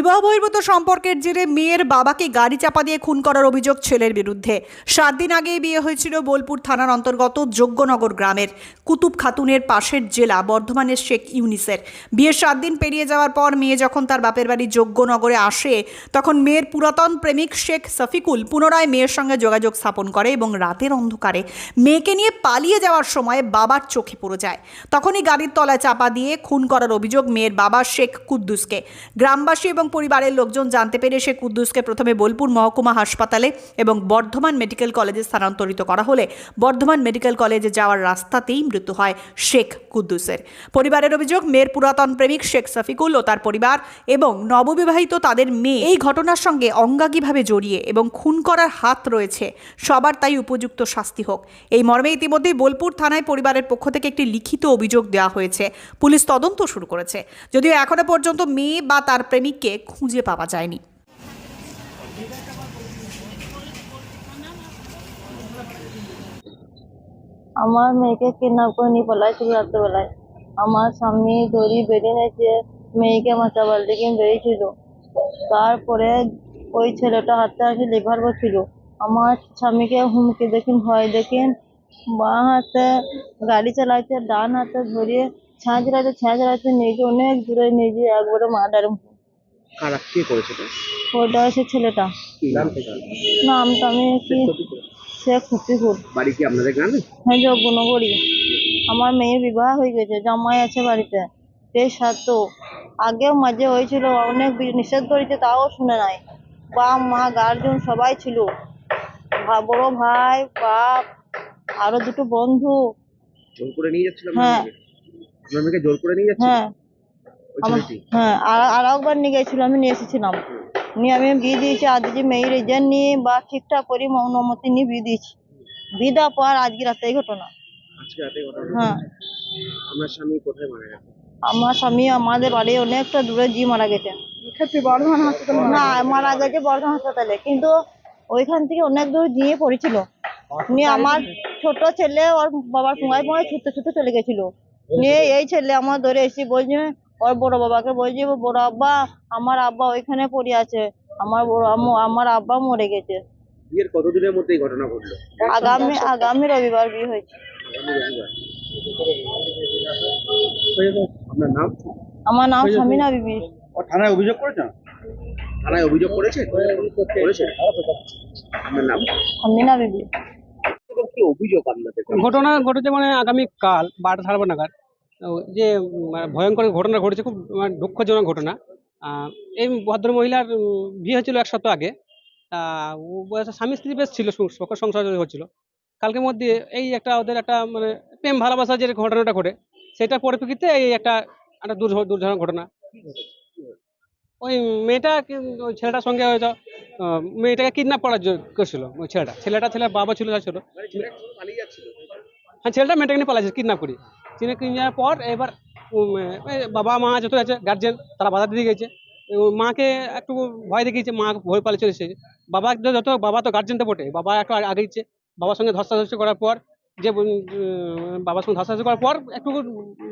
বিবাহ বহির্ভূত সম্পর্কের জেরে মেয়ের বাবাকে গাড়ি চাপা দিয়ে খুন করার অভিযোগ ছেলের বিরুদ্ধে। সাত দিন আগেই বিয়ে হয়েছিল বোলপুর থানার অন্তর্গত যোগ্যনগর গ্রামের কুতুব খাতুনের পাশের জেলা, বর্ধমানের শেখ ইউনিসের। বিয়ের সাত দিন পেরিয়ে যাওয়ার পর মেয়ে যখন তার বাপের বাড়ি যোগ্যনগরে আসে, তখন মেয়ের পুরাতন প্রেমিক শেখ সফিকুল পুনরায় মেয়ের সঙ্গে যোগাযোগ স্থাপন করে এবং রাতের অন্ধকারে মেয়েকে নিয়ে পালিয়ে যাওয়ার সময় বাবার চোখে পড়ে যায়। তখনই গাড়ির তলায় চাপা দিয়ে খুন করার অভিযোগ মেয়ের বাবা শেখ কুদ্দুসকে। গ্রামবাসী এবং পরিবারের লোকজন জানতে পেরে সে কুদ্দুসকে প্রথমে বোলপুর মহকুমা হাসপাতালে এবং বর্ধমান মেডিকেল কলেজে স্থানান্তরিত করা হলে বর্ধমান মেডিকেল কলেজে যাওয়ার রাস্তাতেই মৃত্যু হয় শেখ কুদ্দুসের। পরিবারের অভিযোগ, মেয়ের পুরাতন প্রেমিক শেখ সফিকুল ও তার পরিবার এবং নববিবাহিত তাদের মেয়ে এই ঘটনার সঙ্গে অঙ্গাগীভাবে জড়িয়ে এবং খুন করার হাত রয়েছে। সবার তাই উপযুক্ত শাস্তি হোক। এই মর্মে ইতিমধ্যেই বোলপুর থানায় পরিবারের পক্ষ থেকে একটি লিখিত অভিযোগ দেওয়া হয়েছে। পুলিশ তদন্ত শুরু করেছে। যদিও এখনও পর্যন্ত মেয়ে বা তার প্রেমিককে খুঁজে পাওয়া যায়নি। আমার মেয়েকে কিডন্যাপ করে নিয়ে পালাইছিল রাত্রেবেলায়। আমার স্বামী দড়ি বেরিয়ে নিয়েছে মেয়েকে বাঁচাবার দিকে বেরিয়েছিল তারপরে ওই ছেলেটা হাতে হাতে লিভার ছিল আমার স্বামীকে হুমকি দেখেন ভয় দেখেন বাঁ হাতে গাড়ি চালাইছে, ডান হাতে ধরিয়ে ছাঁচ রাইতে ছাঁচ রাইতে নিজে অনেক দূরে নিজে একবারে মার্ডার কারা কে করেছে এটা? ওটা হচ্ছে ছেলেটা। কি নাম? নামটা আমি কি? শেখ ফতিপুর বাড়ি কি আপনাদের গ্রামে? হ্যাঁ যজ্ঞনগরী। আমার মেয়ের বিবাহ হয়ে গেছে জামাই আছে বাড়িতে। সাত আগেও মাঝে হয়েছিল অনেক বি- নিষেধ করেছে তাও শুনে নাই। বাপ মা গার্জন সবাই ছিল। ভা- বড় ভাই বাপ আরও দুটো বন্ধু। জোর করে নিয়ে যাচ্ছিল আপনার হ্যাঁ। মেয়েকে? আপনার মেয়েকে জোর করে নিয়ে যাচ্ছিল? হ্যাঁ। আমার হ্যাঁ আর আর একবার নিয়ে গেছিল আমি নিয়ে এসেছিলাম। নিয়ে আমি বিয়ে দিয়েছি আজ মেয়ের নিয়ে বা ঠিকঠাক করে মা- অনুমতি নিয়ে বিয়ে দিয়েছি। বিয়ে দেওয়ার পর আজকে রাতে এই ঘটনা। হ্যাঁ। আপনার স্বামী কোথায় মারা গেছে? আমার স্বামী আমাদের বাড়ি অনেকটা দূরে জি মারা গেছে। বর্ধমান হাসপাতাল না মারা গেছে বর্ধমান হাসপাতালে কিন্তু ওইখান থেকে অনেক দূর গিয়ে পড়েছিল। নিয়ে আমার ছোট ছেলে ওর বাবার পুঙ্গায় পুঙ্গায় ছুটতে ছুটতে চলে গেছিল। নিয়ে এই ছেলে আমার ধরে এসে বলছে ওর বড় বাবাকে বলছে বড় আব্বা আমার আব্বা ওইখানে পড়ে আছে। আমার বড় আম্মু আমার আব্বা মরে গেছে। বিয়ের কতদিনের মধ্যে এই ঘটনা ঘটলো? আগামী আগামী রবিবার বিয়ে হয়েছে। আপনার নাম? আমার নাম সামিনা বিবি। থানায় অভিযোগ করেছেন থানায় অভিযোগ করেছে? করেছে? আপনার নাম? সামিনা বিবি। কি অভিযোগ আপনাদের? ঘটনা ঘটেছে মানে আগামী কাল বারোটা সাড়ে নাগাদ। যে মানে ভয়ঙ্কর ঘটনা ঘটেছে খুব মানে দুঃখজনক ঘটনা। এই ভদ্র মহিলার বিয়ে হয়েছিল এক সপ্তাহ আগে। স্বামী স্ত্রী বেশ ছিল সংসার হচ্ছিল। কালকের মধ্যে এই একটা ওদের একটা মানে প্রেম ভালোবাসা যে ঘটনাটা ঘটে সেটা পরিপ্রেক্ষিতে এই একটা একটা দুর্ঘ- দুর্ঘটনা ঘটনা। ওই মেয়েটা ওই ছেলেটার সঙ্গে হয়তো মেয়েটাকে কিডন্যাপ করার করছিল ওই ছেলেটা। ছেলেটা ছেলের বাবা ছিল যা ছিল হ্যাঁ ছেলেটা মেয়েটাকে নিয়ে পালাচ্ছে কিডন্যাপ করি কিনে কিনে যাওয়ার পর এবার বাবা মা যত আছে গার্জেন তারা বাধা দিয়ে গেছে। মাকে একটু ভয় দেখিয়েছে, মা ভয় পালিয়ে চলে এসেছে। বাবা যত, বাবা তো গার্জেন তো বটে। বাবা একটু আগে- আগেইছে বাবার সঙ্গে ধস্তাধস্তি করার পর যে বাবার সঙ্গে ধস্তাধস্তি করার পর একটু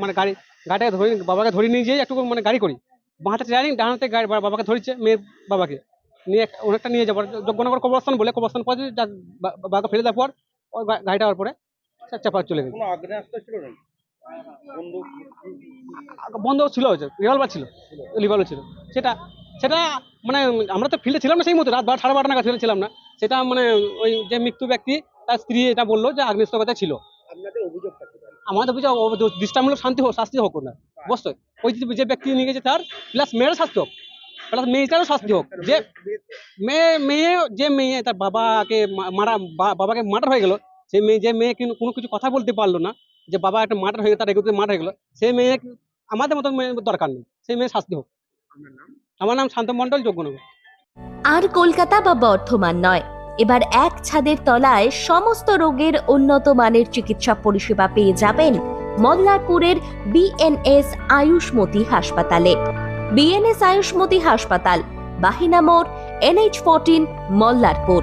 মানে গাড়ি, গাড়িটাকে ধরে, বাবাকে ধরে নিয়ে যেয়ে একটু মানে গাড়ি করি। বাঁহাতে ট্রেনিং ডান হাতে গাড়ি বাবাকে ধরেছে মেয়ের বাবাকে। নিয়ে অনেকটা নিয়ে যাবার, যজ্ঞনগর কবরস্থান বলে, কবরস্থান পর বাবাকে ফেলে দেওয়ার পর, ওই গাড়িটা পরে চাপা চলে গেছে। বন্ধ ছিল রিভলভার ছিল রিভলভার ছিল। সেটা সেটা মানে আমরা তো ফিল্ডে ছিলাম না সেই মতো রাত বারো সাড়ে বারোটা নাগাদ ফিল্ডে ছিলাম না। সেটা মানে ওই যে মৃত্যু ব্যক্তি তার স্ত্রী এটা বলল যে আগ্নেয়াস্ত্র কথা ছিল অভিযোগ আমাদের বুঝে দৃষ্টামূলক শান্তি হোক শাস্তি হোক না অবশ্যই। ওই যে- ব্যক্তি নিয়ে গেছে তার প্লাস মেয়েরও শাস্তি হোক প্লাস মেয়েটারও শাস্তি হোক। যে মেয়ে মেয়ে যে মেয়ে তার বাবাকে মারা বাবাকে মার্ডার হয়ে গেল সেই মেয়ে যে মেয়ে কিন্তু কোনো কিছু কথা বলতে পারল না যে বাবা একটা মার্ডার হয়ে গেল তার এগুলোতে মার্ডার হয়ে গেল সেই মেয়ে আমাদের মতো মেয়ে দরকার নেই সেই মেয়ে শাস্তি হোক। আমার নাম শান্ত মণ্ডল যোগ্যনগর আর কলকাতা বা বর্ধমান নয় এবার এক ছাদের তলায় সমস্ত রোগের উন্নত মানের চিকিৎসা পরিষেবা পেয়ে যাবেন মল্লারপুরের বিএনএস আয়ুষ্মতি হাসপাতালে। বিএনএস আয়ুষ্মতি হাসপাতাল বাহিনা মোড় NH fourteen Mallarpur.